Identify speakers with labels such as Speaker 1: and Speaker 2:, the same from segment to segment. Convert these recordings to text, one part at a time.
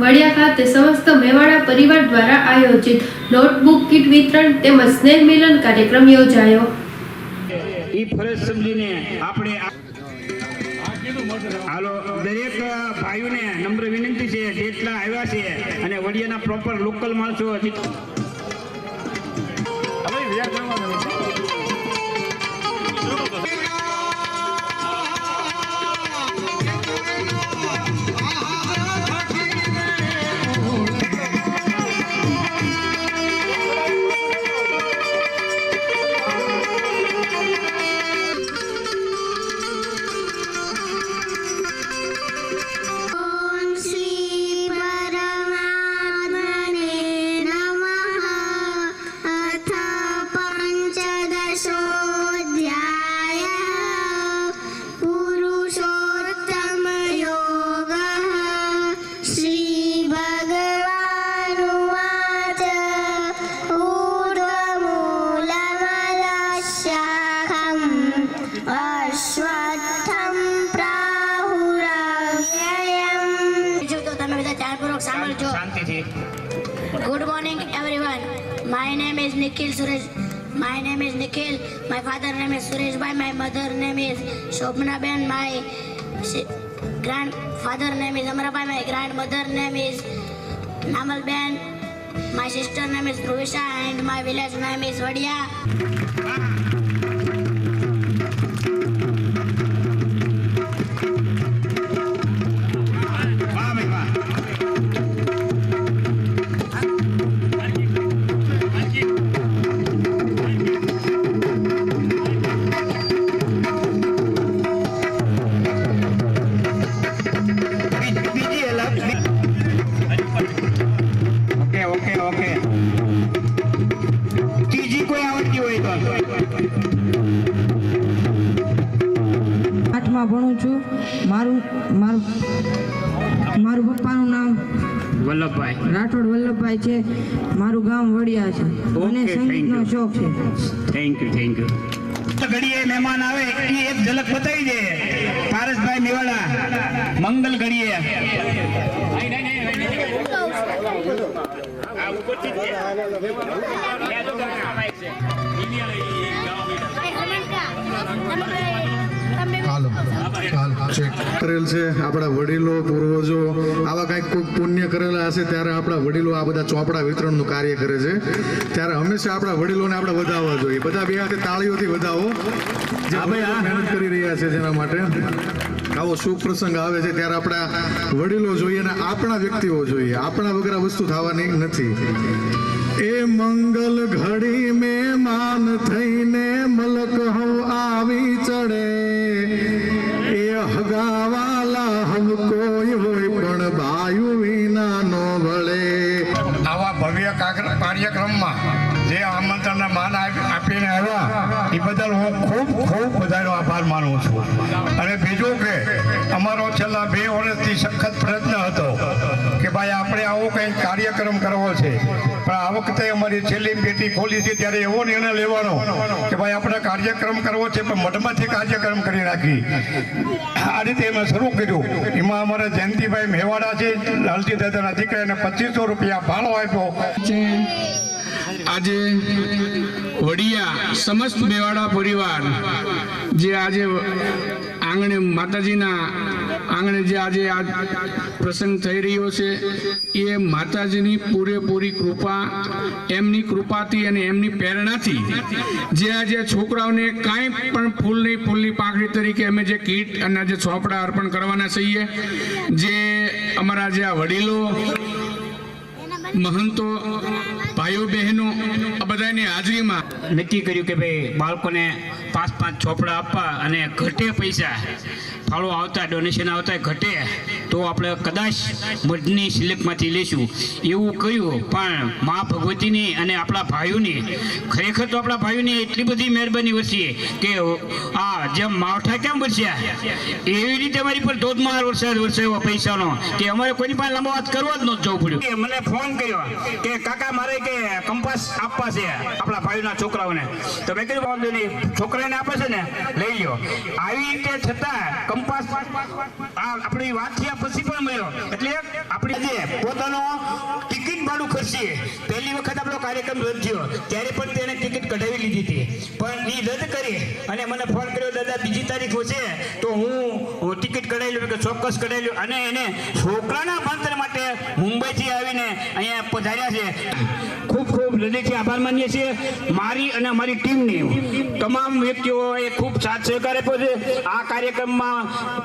Speaker 1: વડિયા ખાતે સમસ્ત મેવાડા પરિવાર દ્વારા આયોજિત નોટબુક કીટ વિતરણ તેમજ સ્નેહ મિલન કાર્યક્રમ યોજાયો.
Speaker 2: એ ફરજ સમજીને આપણે હાલો, દરેક ભાઈઓને નમ્ર વિનંતી છે, જેટલા આવ્યા છે અને વડિયાના પ્રોપર લોકલ માણસો હજી
Speaker 3: Nikhil Suresh. My name is Nikhil. My father name is Suresh Bhai. My mother name is Shobhana Ben. My grandfather name is Amrabai.
Speaker 2: My grandmother name is Namal Ben. My sister name is Ruvisha and my village
Speaker 4: name is Vadia. મારું મારું મારું પપ્પાનું નામ
Speaker 2: વલ્લભભાઈ.
Speaker 4: રાઠોડ વલ્લભભાઈ છે. મારું ગામ વડિયા છે. મને સંગીતનો શોખ છે.
Speaker 2: થેન્ક યુ થેન્ક યુ ઘડીએ મહેમાન આવે એ એક ઝલક બતાવી દે. પારસભાઈ મેવાડા મંગલ ઘડીએ.
Speaker 5: હાલ ચેક કરેલ છે. આપણા વડીલો પૂર્વજો આવા કંઈક કોઈ પુણ્ય કરેલા હશે ત્યારે આપણા વડીલો આ બધા ચોપડા વિતરણનું કાર્ય કરે છે. ત્યારે હંમેશા આપણા વડીલોને આપણે વધાવવા જોઈએ. બધા બે હાથે તાળીઓથી વધાવો. જે મહેનત કરી રહ્યા છે જેના માટે. આવો શુભ પ્રસંગ આવે છે ત્યારે આપણા વડીલો જોઈએ અને આપણા વ્યક્તિઓ જોઈએ. આપણા વગર આ વસ્તુ થવાની નથી. એ મંગલ ઘડી મહેમાન થઈને મલક હો
Speaker 6: સખત પ્રયત્ન હતો કે ભાઈ, આપણે આવો કંઈક કાર્યક્રમ કરવો છે. પણ આ વખતે અમારી છેલ્લી પેટી ખોલી છે, ત્યારે એવો નિર્ણય લેવાનો કે ભાઈ, આપણે કાર્યક્રમ કરવો છે, પણ મઠમાંથી કાર્યક્રમ કરી નાખી આ રીતે અમે શરૂ કર્યું. એમાં અમારા જયંતિભાઈ મેવાડા છે, લાલજી દાદાના દીકરાને પચીસો રૂપિયા ભાડો આપ્યો.
Speaker 7: આજે વડિયા સમસ્ત મેવાડા પરિવાર જે આજે આંગણે માતાજીના આંગણે જે આજે આ પ્રસંગ થઈ રહ્યો છે, એ માતાજીની પૂરેપૂરી કૃપા, એમની કૃપાથી અને એમની પ્રેરણાથી જે આજે છોકરાઓને કાંઈ પણ ફૂલની ફૂલની પાંખડી તરીકે અમે જે કીટ અને જે ચોપડા અર્પણ કરવાના છીએ, જે અમારા જે વડીલો, મહંતો, ભાઈઓ બહેનો, આ બધાની હાજરીમાં
Speaker 2: નક્કી કર્યું કે ભાઈ બાળકોને પાંચ પાંચ ચોપડા આપવા અને ઘટે પૈસા ફાળો આવતા ડોનેશન આવતા ઘટે, તો આપણે કદાચ મઢની સિલેક્ટમાંથી લેશું એવું કહ્યું, પણ મા ભગવતીની અને આપણા ભાઈઓની, ખરેખર તો આપણા ભાઈઓની એટલી બધી મહેરબાની વરસીએ કે આ જેમ માવઠા કેમ વરસ્યા? એવી રીતે અમારી પર ધોધમાર વરસાદ વરસાયો પૈસાનો કે અમારે કોઈની પાસે લાંબો વાત કરવા જ નહોતું જવું પડ્યું. મને ફોન કર્યો કે કાકા મારે કે કે કંપાસ આપવા છે આપણા ભાઈઓના છોકરાઓને. તો મેં કીધું, વાંધો નહીં, છોકરાને આપે છે ને, લઈ લો આવી રીતે છતાં કંપાસ આપણી વાત પછી પણ મળ્યો. એટલે આપણે પોતાનો ટિકિટ ભાડું ખર્ચીએ. પહેલી વખત આપણો કાર્યક્રમ રદ થયો. ત્યારે પણ તેને ટિકિટ કઢાવી લીધી હતી. પણ એ રદ કરી અને મને ફોન કર્યો, દાદા, બીજી તારીખો છે, તો હું ટિકિટ કઢાવી લઉં. કે ચોક્કસ કઢાવી લઉં. અને એને છોકરાના ભણતર માટે મુંબઈથી આવીને અહીંયા પધાર્યા છે. ખૂબ ખૂબ હૃદયથી આભાર માનીએ છીએ. મારી અને અમારી ટીમની તમામ વ્યક્તિઓએ ખૂબ સાથ સહકાર આપ્યો છે. આ કાર્યક્રમમાં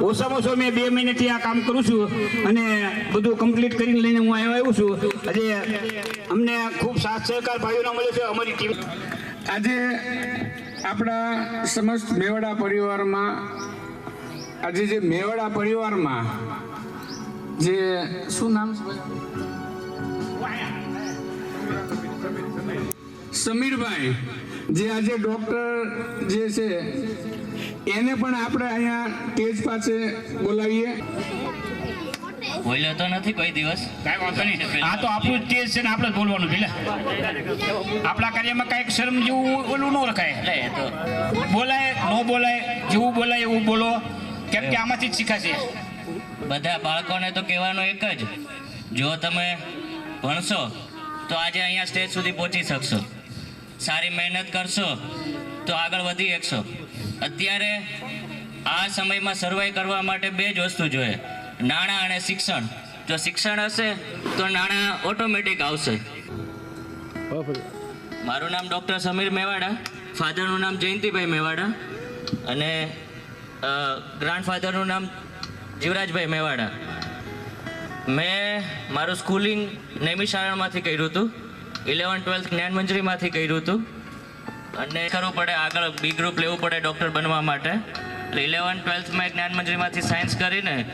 Speaker 2: ઓછામાં ઓછો મેં બે મહિનેથી આ કામ કરું છું અને બધું કમ્પ્લીટ કરીને લઈને હું અહીંયા આવ્યો છું. આજે અમને ખૂબ સાથ સહકાર ભાઈઓનો મળ્યો છે, અમારી ટીમ.
Speaker 7: આજે આપણા સમસ્ત મેવાડા પરિવારમાં, આજે જે મેવાડા પરિવારમાં જે શું નામ છે? સમીરભાઈ જે આજે ડૉક્ટર જે છે એને પણ આપણે અહીંયા સ્ટેજ પાસે બોલાવીએ.
Speaker 8: બોલ્યો તો નથી કોઈ દિવસ.
Speaker 2: કાંઈ વાંધો નહીં. આ તો આપણું જ છે ને આપણે જ બોલવાનું આપણા કાર્યમાં કાંઈક શરમ જેવું ઓલું ન રખાય.
Speaker 8: તો.
Speaker 2: બોલાય ન બોલાય જેવું બોલાય એવું બોલો. કેમ કે આમાંથી જ શીખાશે.
Speaker 8: બધા બાળકોને તો કહેવાનું એક જ જો તમે ભણશો તો આજે અહીંયા સ્ટેજ સુધી પહોંચી શકશો. સારી મહેનત કરશો, તો આગળ વધી શકશો. અત્યારે આ સમયમાં સર્વાઈવ કરવા માટે બે જ વસ્તુ જોઈએ. નાણાં અને શિક્ષણ. જો શિક્ષણ હશે, તો નાણાં ઓટોમેટિક આવશે. મારું નામ ડૉક્ટર સમીર મેવાડા ફાધરનું નામ જયંતિભાઈ મેવાડા, અને ગ્રાન્ડફાધરનું નામ જીવરાજભાઈ મેવાડા. મેં મારું સ્કૂલિંગ નેમી કર્યું હતું. ઇલેવન ટ્વેલ્થ જ્ઞાન મંજરીમાંથી કર્યું હતું. અને કરવું પડે આગળ બી ગ્રુપ લેવું પડે ડૉક્ટર બનવા માટે. એટલે ઇલેવન ટ્વેલ્થમાં મંજરીમાંથી સાયન્સ કરીને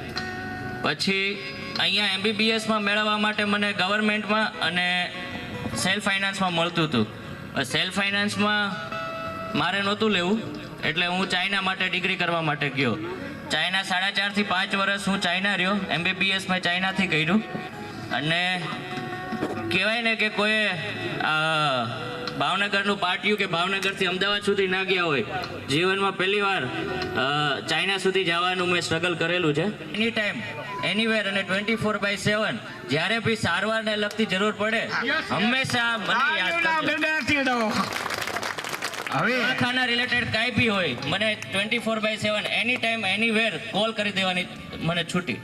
Speaker 8: પછી અહીંયા એમબીબીએસમાં મેળવવા માટે મને ગવર્મેન્ટમાં અને સેલ્ફ ફાઇનાન્સમાં મળતું હતું. સેલ્ફ ફાઇનાન્સમાં મારે નહોતું લેવું. એટલે હું ચાઇના માટે ડિગ્રી કરવા માટે ગયો. ચાઇના સાડા ચારથી પાંચ વર્ષ હું ચાઇના રહ્યો. એમબીબીએસ મેં ચાઇનાથી કર્યું. અને કહેવાય ને કે કોઈ ભાવનગરનું પાટિયું કે ભાવનગરથી અમદાવાદ સુધી ના ગયા હોય જીવનમાં પહેલી વાર ચાઇના સુધી જવાનું મેં સ્ટ્રગલ કરેલું છે. એની ટાઈમ એનીવેર અને ટ્વેન્ટી ફોર બાય સેવન જ્યારે બી સારવારને લગતી જરૂર પડે હંમેશા મને યાદ કરજો.
Speaker 2: હવે
Speaker 8: દવાખાના રિલેટેડ કાંઈ બી હોય મને twenty four by seven any time anywhere call કરી દેવાની મને છૂટી.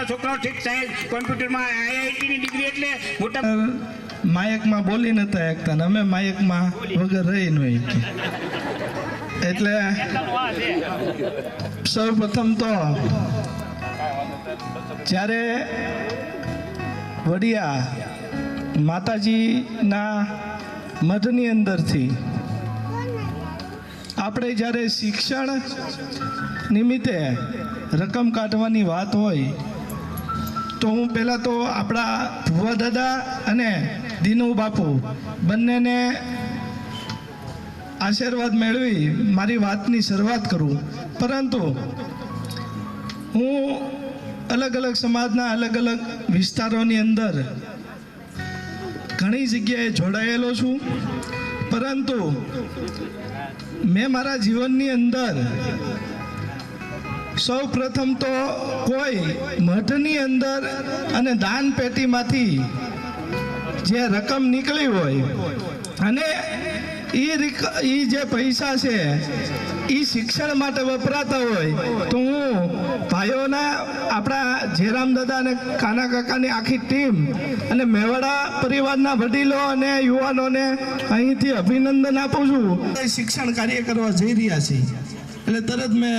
Speaker 2: છોકરાઓ ઠીક સાહેબ કોમ્પ્યુટરમાં આઈઆઈટીની ડિગ્રી એટલે મોટા
Speaker 9: માયકમાં બોલી નતા એકતા ને અમે માયકમાં વગર રહી ન એટલે સૌ તો જ્યારે વડિયા માતાજીના મધની અંદરથી આપણે જ્યારે શિક્ષણ નિમિત્તે રકમ કાઢવાની વાત હોય તો હું પહેલાં તો આપણા ભુવા દાદા અને દીનુ બાપુ બંનેને આશીર્વાદ મેળવી મારી વાતની શરૂઆત કરું. પરંતુ હું અલગ અલગ સમાજના અલગ અલગ વિસ્તારોની અંદર ઘણી જગ્યાએ જોડાયેલો છું. પરંતુ મેં મારા જીવનની અંદર સૌ પ્રથમ તો કોઈ મઠની અંદર અને દાન પેટીમાંથી જે રકમ નીકળી હોય અને એ એ જે પૈસા છે એ શિક્ષણ માટે વપરાતા હોય, તો હું ભાઈઓના, આપણા જેરામ દાદા અને કાના કાકાની આખી ટીમ અને મેવાડા પરિવારના વડીલો અને યુવાનોને અહીંથી અભિનંદન આપું છું. શિક્ષણ કાર્ય કરવા જઈ રહ્યા છીએ. એટલે તરત મેં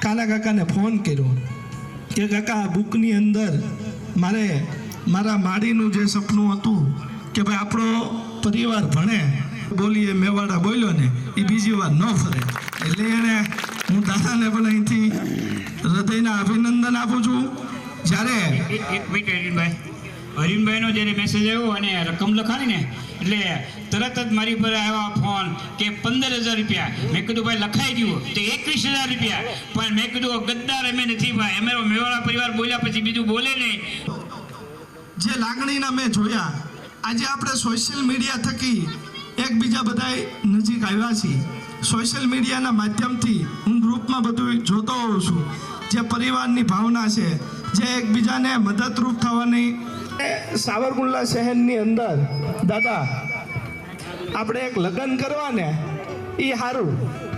Speaker 9: કાના કાકાને ફોન કર્યો. કે કાકા, આ બુકની અંદર મારે, મારા માડીનું જે સપનું હતું કે ભાઈ આપણો પરિવાર ભણે, બોલીએ, મેવાડા બોલ્યો ને, એ બીજી વાર ન ફરે. એટલે એને હું દાદાને પણ અહીંથી હૃદયના અભિનંદન આપું છું. જ્યારે
Speaker 2: એક મિનિટ હરીનભાઈનો જ્યારે મેસેજ આવ્યો અને રકમ લખાણી ને એટલે તરત જ મારી પર આવ્યા ફોન કે પંદર હજાર રૂપિયા. મેં કીધું, ભાઈ, લખાઈ ગયું તો એકવીસ હજાર રૂપિયા. પણ મેં કીધું ગદ્દાર અમે નથી, ભાઈ. અમે મેવાળા પરિવાર બોલ્યા પછી બીજું બોલે નહીં.
Speaker 9: જે લાગણીના મેં જોયા, આજે આપણે સોશિયલ મીડિયા થકી એકબીજા બધાય નજીક આવ્યા છીએ. સોશિયલ મીડિયાના માધ્યમથી હું ગ્રુપમાં બધું જોતો હોઉં છું. જે પરિવારની ભાવના છે, જે એકબીજાને મદદરૂપ થવાની સાવરકુંડલા શહેરની અંદર, દાદા, આપણે એક લગ્ન કરવાને એ સારું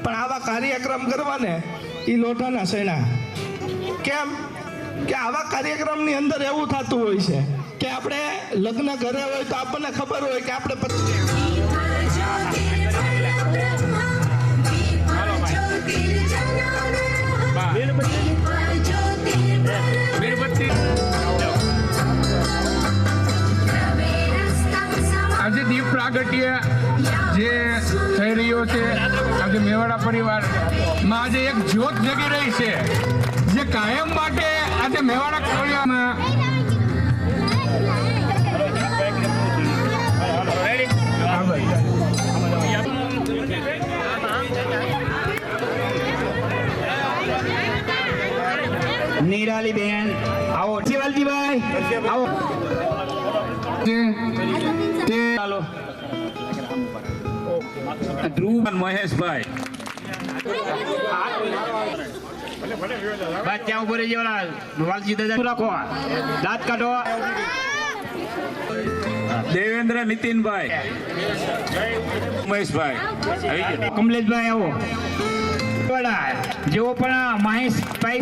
Speaker 9: પણ આવા કાર્યક્રમ કરવાને એ લોટાના સેણા કેમ? કે આવા કાર્યક્રમની અંદર એવું થતું હોય છે કે આપણે લગ્ન ઘરે હોય તો આપણને ખબર હોય કે આપણે
Speaker 7: દીપ જે થઈ રહ્યો છે આજે મેવાડા પરિવારમાં આજે એક જ્યોત જગી રહી છે જે કાયમ માટે આજે મેવાડા પરિવારમાં
Speaker 2: નિરાલી બેન આવો. શિવાલજીભાઈ આવો. ચાલો. ધ્રુવ મહેશભાઈ. ત્યાં ઉપર રહી જવાના વાલજી દાદા. રાખો દાંત કાઢો. દેવેન્દ્ર નીતિનભાઈ. મહેશભાઈ. કમલેશભાઈ આવો. જેવો પણ મહેશભાઈ